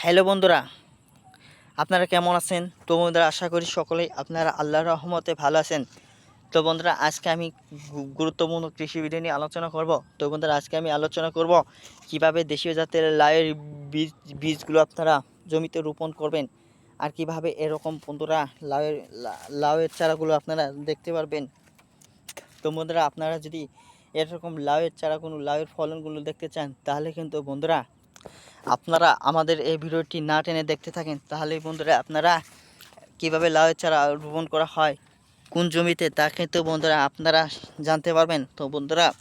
Hello বন্ধুরা, আপনারা কেমন আছেন? তো বন্ধুরা, আশা করি সকলেই আপনারা আল্লাহর রহমতে ভালো আছেন। তো বন্ধুরা, আজকে আমি গুরুত্বপূর্ণ কৃষি ভিডিও নিয়ে আলোচনা করব। তো বন্ধুরা, আজকে আমি আলোচনা করব কীভাবে দেশীয় জাতের লাউয়ের বীজ, বীজগুলো আপনারা জমিতে রোপণ করবেন আর কীভাবে এরকম বন্ধুরা লাউয়ের লাউয়ের চারাগুলো আপনারা দেখতে পারবেন। তো বন্ধুরা, আপনারা যদি এরকম লাউয়ের চারাগুলো লাউয়ের ফলনগুলো দেখতে চান, তাহলে কিন্তু বন্ধুরা আপনারা আমাদের এই ভিডিওটি না টেনে দেখতে থাকেন তাহলে বন্ধুরা আপনারা কীভাবে লাউয়ের চারা রোপণ করা হয়, কোন জমিতে তা কিন্তু বন্ধুরা আপনারা জানতে পারবেন। তো বন্ধুরা,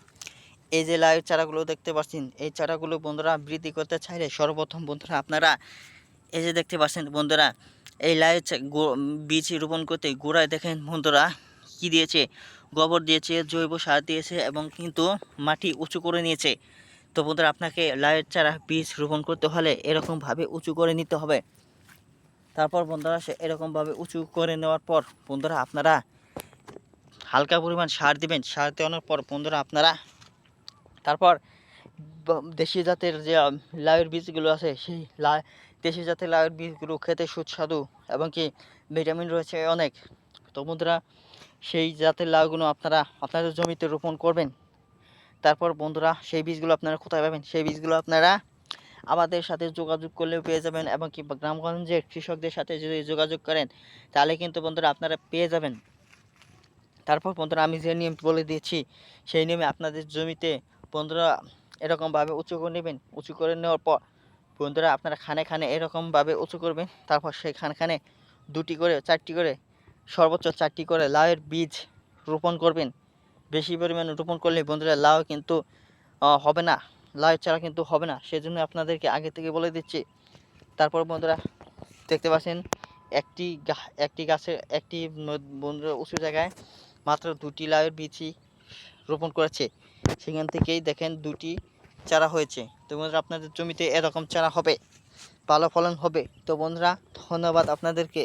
এই যে লাউয়ের চারাগুলো দেখতে পাচ্ছেন, এই চারাগুলো বন্ধুরা বৃদ্ধি করতে চাইলে সর্বপ্রথম বন্ধুরা আপনারা এই যে দেখতে পাচ্ছেন বন্ধুরা, এই গো- বীজ রোপণ করতে গোড়ায় দেখেন বন্ধুরা কি দিয়েছে, গোবর দিয়েছে, জৈব সার দিয়েছে এবং কিন্তু মাটি উঁচু করে নিয়েছে। তো বন্ধুরা, আপনাকে লাউয়ের চারা বীজ রোপণ করতে হলে এরকমভাবে উঁচু করে নিতে হবে। তারপর বন্ধুরা, সে এরকমভাবে উঁচু করে নেওয়ার পর বন্ধুরা, আপনারা হালকা পরিমাণ সার দিবেন। সার দেওয়ানোর পর বন্ধুরা, আপনারা তারপর দেশি জাতের যে লাউয়ের বীজগুলো আছে, সেই লা দেশি জাতের লাউয়ের বীজগুলো খেতে সুস্বাদু এবং কি ভিটামিন রয়েছে অনেক। তো বন্ধুরা, সেই জাতের লাউগুলো আপনারা আপনাদের জমিতে রোপণ করবেন। তারপর বন্ধুরা সেই বীজগুলো আপনারা কোথায় পাবেন? সেই বীজগুলো আপনারা আমাদের সাথে যোগাযোগ করলেও পেয়ে যাবেন এবং কি গ্রামগঞ্জের কৃষকদের সাথে যদি যোগাযোগ করেন, তাহলে কিন্তু বন্ধুরা আপনারা পেয়ে যাবেন। তারপর বন্ধুরা আমি যে নিয়ম বলে দিয়েছি, সেই নিয়মে আপনাদের জমিতে বন্ধুরা এরকমভাবে উঁচু করে নেবেন। উঁচু করে নেওয়ার পর বন্ধুরা আপনারা খানে খানে এরকমভাবে উঁচু করবেন। তারপর সেই খানে খানে দুটি করে, চারটি করে, সর্বোচ্চ চারটি করে লাউয়ের বীজ রোপণ করবেন। বেশি পরিমাণে রোপণ করলে বন্ধুরা লাউ কিন্তু হবে না। লাউয়ের চারা কিন্তু হবে না। সেজন্য আপনাদেরকে আগে থেকে বলে দিচ্ছি। তারপর বন্ধুরা দেখতে পাচ্ছেন, একটি একটি গাছে, একটি বন্ধুরা উঁচু জায়গায় মাত্র দুটি লাউয়ের বীজই রোপণ করেছে। সেখান থেকেই দেখেন দুটি চারা হয়েছে। তো বন্ধুরা আপনাদের জমিতে এরকম চারা হবে, ভালো ফলন হবে। তো বন্ধুরা ধন্যবাদ আপনাদেরকে।